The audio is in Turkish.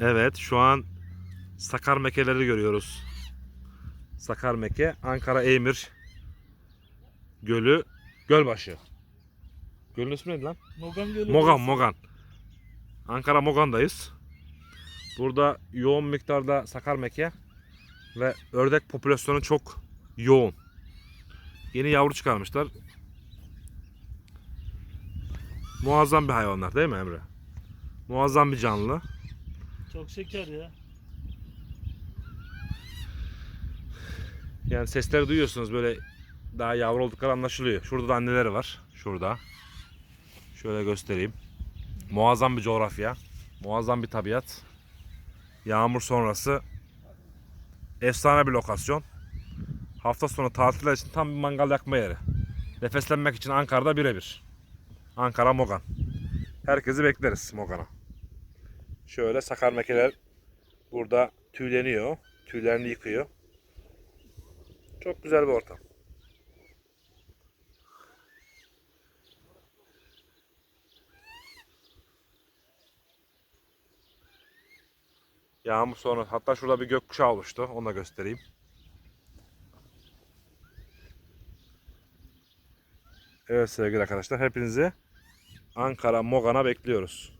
Evet şu an Sakar Mekeleri görüyoruz. Sakar Meke, Ankara Eymir Gölü, Gölbaşı. Gölün ismi neydi lan? Mogan Gölü. Mogan. Mogan. Ankara Mogan'dayız. Burada yoğun miktarda sakar meke ve ördek popülasyonu çok yoğun. Yeni yavru çıkarmışlar. Muazzam bir hayvanlar değil mi Emre? Muazzam bir canlı. Çok şeker ya. Yani sesleri duyuyorsunuz böyle daha yavru oldukları anlaşılıyor. Şurada da anneleri var. Şurada. Şöyle göstereyim. Muazzam bir coğrafya. Muazzam bir tabiat. Yağmur sonrası efsane bir lokasyon. Hafta sonu tatiller için tam bir mangal yakma yeri. Nefeslenmek için Ankara'da birebir. Ankara Mogan. Herkesi bekleriz Mogan'a. Şöyle sakar mekeler burada tüyleniyor. Tüylerini yıkıyor. Çok güzel bir ortam. Yağmur sonra hatta şurada bir gökkuşağı oluştu. Onu da göstereyim. Evet sevgili arkadaşlar hepinizi Ankara Mogan'a bekliyoruz.